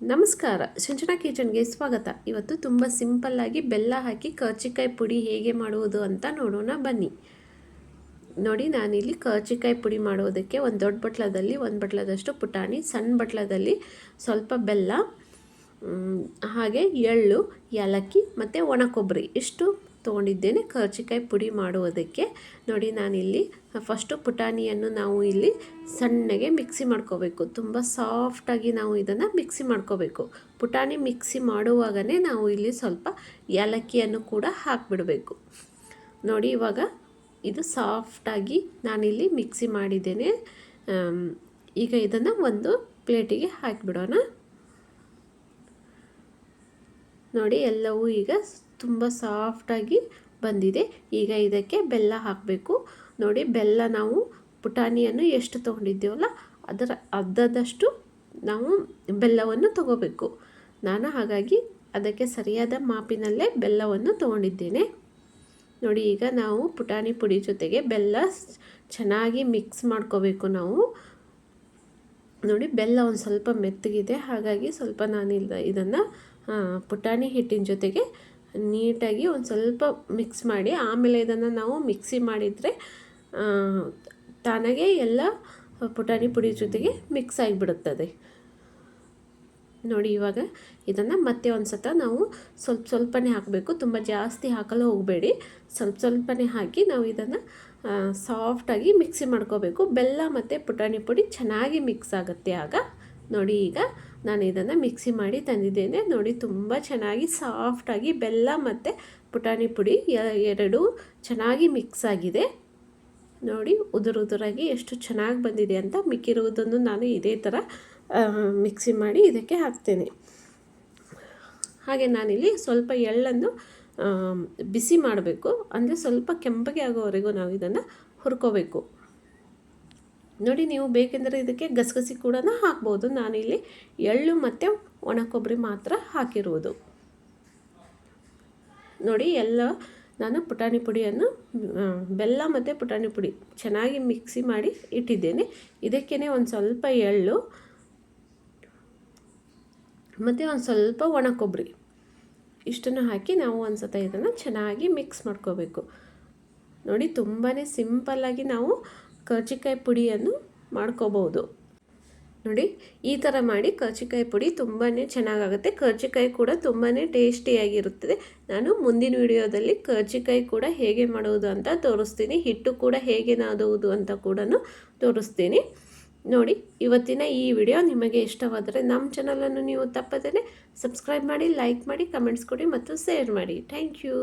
ನಮಸ್ಕಾರ. ಸಂಚನಾ ಕಿಚನ್ಗೆ ಸ್ವಾಗತ. ಇವತ್ತು ತುಂಬ ಸಿಂಪಲ್ಲಾಗಿ ಬೆಲ್ಲ ಹಾಕಿ ಕರ್ಚಿಕಾಯಿ ಪುಡಿ ಹೇಗೆ ಮಾಡುವುದು ಅಂತ ನೋಡೋಣ ಬನ್ನಿ. ನೋಡಿ, ನಾನಿಲ್ಲಿ ಕರ್ಚಿಕಾಯಿ ಪುಡಿ ಮಾಡೋದಕ್ಕೆ ಒಂದು ದೊಡ್ಡ ಬಟ್ಲದಲ್ಲಿ, ಒಂದು ಬಟ್ಲದಷ್ಟು ಪುಟಾಣಿ ಸಣ್ಣ ಬಟ್ಲದಲ್ಲಿ ಸ್ವಲ್ಪ ಬೆಲ್ಲ ಹಾಗೆ ಎಳ್ಳು, ಏಲಕ್ಕಿ ಮತ್ತು ಒಣ ಕೊಬ್ಬರಿ. ಇಷ್ಟು ತೊಗೊಂಡಿದ್ದೇನೆ. ಕರ್ಜಿಕಾಯಿ ಪುಡಿ ಮಾಡುವುದಕ್ಕೆ. ನೋಡಿ, ನಾನಿಲ್ಲಿ ಫಸ್ಟು ಪುಟಾಣಿಯನ್ನು ನಾವು ಇಲ್ಲಿ ಸಣ್ಣಗೆ ಮಿಕ್ಸಿ ಮಾಡ್ಕೋಬೇಕು. ತುಂಬ ಸಾಫ್ಟಾಗಿ ನಾವು ಇದನ್ನು ಮಿಕ್ಸಿ ಮಾಡ್ಕೋಬೇಕು. ಪುಟಾಣಿ ಮಿಕ್ಸಿ ಮಾಡುವಾಗಲೇ ನಾವು ಇಲ್ಲಿ ಸ್ವಲ್ಪ ಏಲಕ್ಕಿಯನ್ನು ಕೂಡ ಹಾಕಿಬಿಡಬೇಕು. ನೋಡಿ, ಇವಾಗ ಇದು ಸಾಫ್ಟಾಗಿ ನಾನಿಲ್ಲಿ ಮಿಕ್ಸಿ ಮಾಡಿದ್ದೇನೆ. ಈಗ ಇದನ್ನು ಒಂದು ಪ್ಲೇಟಿಗೆ ಹಾಕಿಬಿಡೋಣ. ನೋಡಿ, ಎಲ್ಲವೂ ಈಗ ತುಂಬ ಸಾಫ್ಟಾಗಿ ಬಂದಿದೆ. ಈಗ ಇದಕ್ಕೆ ಬೆಲ್ಲ ಹಾಕಬೇಕು. ನೋಡಿ, ಬೆಲ್ಲ ನಾವು ಪುಟಾಣಿಯನ್ನು ಎಷ್ಟು ತೊಗೊಂಡಿದ್ದೇವಲ್ಲ, ಅದರ ಅರ್ಧದಷ್ಟು ನಾವು ಬೆಲ್ಲವನ್ನು ತಗೋಬೇಕು. ನಾನು ಹಾಗಾಗಿ ಅದಕ್ಕೆ ಸರಿಯಾದ ಮಾಪಿನಲ್ಲೇ ಬೆಲ್ಲವನ್ನು ತೊಗೊಂಡಿದ್ದೇನೆ. ನೋಡಿ, ಈಗ ನಾವು ಪುಟಾಣಿ ಪುಡಿ ಜೊತೆಗೆ ಬೆಲ್ಲ ಚೆನ್ನಾಗಿ ಮಿಕ್ಸ್ ಮಾಡ್ಕೋಬೇಕು ನಾವು. ನೋಡಿ, ಬೆಲ್ಲ ಒಂದು ಸ್ವಲ್ಪ ಮೆತ್ತಗಿದೆ, ಹಾಗಾಗಿ ಸ್ವಲ್ಪ ನಾನು ಇದನ್ನು ಪುಟಾಣಿ ಹಿಟ್ಟಿನ ಜೊತೆಗೆ ನೀಟಾಗಿ ಒಂದು ಸ್ವಲ್ಪ ಮಿಕ್ಸ್ ಮಾಡಿ, ಆಮೇಲೆ ಇದನ್ನು ನಾವು ಮಿಕ್ಸಿ ಮಾಡಿದರೆ ತನಗೆ ಎಲ್ಲ ಪುಟಾಣಿ ಪುಡಿ ಜೊತೆಗೆ ಮಿಕ್ಸ್ ಆಗಿಬಿಡುತ್ತದೆ. ನೋಡಿ ಇವಾಗ ಇದನ್ನು ಮತ್ತೆ ಒಂದು ಸತ ನಾವು ಸ್ವಲ್ಪ ಸ್ವಲ್ಪನೇ ಹಾಕಬೇಕು. ತುಂಬ ಜಾಸ್ತಿ ಹಾಕಲು ಹೋಗಬೇಡಿ. ಸ್ವಲ್ಪ ಸ್ವಲ್ಪನೇ ಹಾಕಿ ನಾವು ಇದನ್ನು ಸಾಫ್ಟಾಗಿ ಮಿಕ್ಸಿ ಮಾಡ್ಕೋಬೇಕು. ಬೆಲ್ಲ ಮತ್ತು ಪುಟಾಣಿ ಪುಡಿ ಚೆನ್ನಾಗಿ ಮಿಕ್ಸ್ ಆಗುತ್ತೆ ಆಗ. ನೋಡಿ ಈಗ ನಾನು ಇದನ್ನು ಮಿಕ್ಸಿ ಮಾಡಿ ತಂದಿದ್ದೇನೆ. ನೋಡಿ, ತುಂಬ ಚೆನ್ನಾಗಿ ಸಾಫ್ಟಾಗಿ ಬೆಲ್ಲ ಮತ್ತು ಪುಟಾಣಿ ಪುಡಿ ಎರಡೂ ಚೆನ್ನಾಗಿ ಮಿಕ್ಸ್ ಆಗಿದೆ. ನೋಡಿ, ಉದುರು ಉದುರಾಗಿ ಎಷ್ಟು ಚೆನ್ನಾಗಿ ಬಂದಿದೆ ಅಂತ ಮಿಕ್ಕಿರುವುದನ್ನು ನಾನು ಇದೇ ಥರ ಮಿಕ್ಸಿ ಮಾಡಿ ಇದಕ್ಕೆ ಹಾಕ್ತೇನೆ. ಹಾಗೆ ನಾನಿಲ್ಲಿ ಸ್ವಲ್ಪ ಎಳ್ಳನ್ನು ಬಿಸಿ ಮಾಡಬೇಕು. ಅಂದರೆ ಸ್ವಲ್ಪ ಕೆಂಪಗೆ ಆಗೋವರೆಗೂ ನಾವು ಇದನ್ನು ಹುರ್ಕೋಬೇಕು. ನೋಡಿ ನೀವು ಬೇಕೆಂದರೆ ಇದಕ್ಕೆ ಗಸಗಸಿ ಕೂಡ ಹಾಕ್ಬೋದು. ನಾನಿಲ್ಲಿ ಎಳ್ಳು ಮತ್ತು ಒಣ ಕೊಬ್ಬರಿ ಮಾತ್ರ ಹಾಕಿರುವುದು. ನೋಡಿ ಎಲ್ಲ ನಾನು ಪುಟಾಣಿ ಪುಡಿಯನ್ನು ಬೆಲ್ಲ ಮತ್ತು ಪುಟಾಣಿ ಪುಡಿ ಚೆನ್ನಾಗಿ ಮಿಕ್ಸಿ ಮಾಡಿ ಇಟ್ಟಿದ್ದೇನೆ. ಇದಕ್ಕೇ ಒಂದು ಸ್ವಲ್ಪ ಎಳ್ಳು ಮತ್ತು ಒಂದು ಸ್ವಲ್ಪ ಒಣ ಕೊಬ್ಬರಿ ಇಷ್ಟನ್ನು ಹಾಕಿ ನಾವು ಒಂದು ಸತ ಇದನ್ನು ಚೆನ್ನಾಗಿ ಮಿಕ್ಸ್ ಮಾಡ್ಕೋಬೇಕು. ನೋಡಿ ತುಂಬಾ ಸಿಂಪಲ್ಲಾಗಿ ನಾವು ಕರ್ಜಿಕಾಯಿ ಪುಡಿಯನ್ನು ಮಾಡ್ಕೋಬೋದು. ನೋಡಿ, ಈ ಥರ ಮಾಡಿ ಕರ್ಜಿಕಾಯಿ ಪುಡಿ ತುಂಬಾ ಚೆನ್ನಾಗಾಗುತ್ತೆ. ಕರ್ಜಿಕಾಯಿ ಕೂಡ ತುಂಬಾ ಟೇಸ್ಟಿಯಾಗಿರುತ್ತದೆ. ನಾನು ಮುಂದಿನ ವಿಡಿಯೋದಲ್ಲಿ ಕರ್ಜಿಕಾಯಿ ಕೂಡ ಹೇಗೆ ಮಾಡುವುದು ಅಂತ ತೋರಿಸ್ತೀನಿ. ಹಿಟ್ಟು ಕೂಡ ಹೇಗೆ ನಾದುವುದು ಅಂತ ಕೂಡ ತೋರಿಸ್ತೀನಿ. ನೋಡಿ, ಇವತ್ತಿನ ಈ ವಿಡಿಯೋ ನಿಮಗೆ ಇಷ್ಟವಾದರೆ ನಮ್ಮ ಚಾನಲನ್ನು ನೀವು ತಪ್ಪದೇ ಸಬ್ಸ್ಕ್ರೈಬ್ ಮಾಡಿ, ಲೈಕ್ ಮಾಡಿ, ಕಮೆಂಟ್ಸ್ ಕೊಡಿ ಮತ್ತು ಶೇರ್ ಮಾಡಿ. Thank you.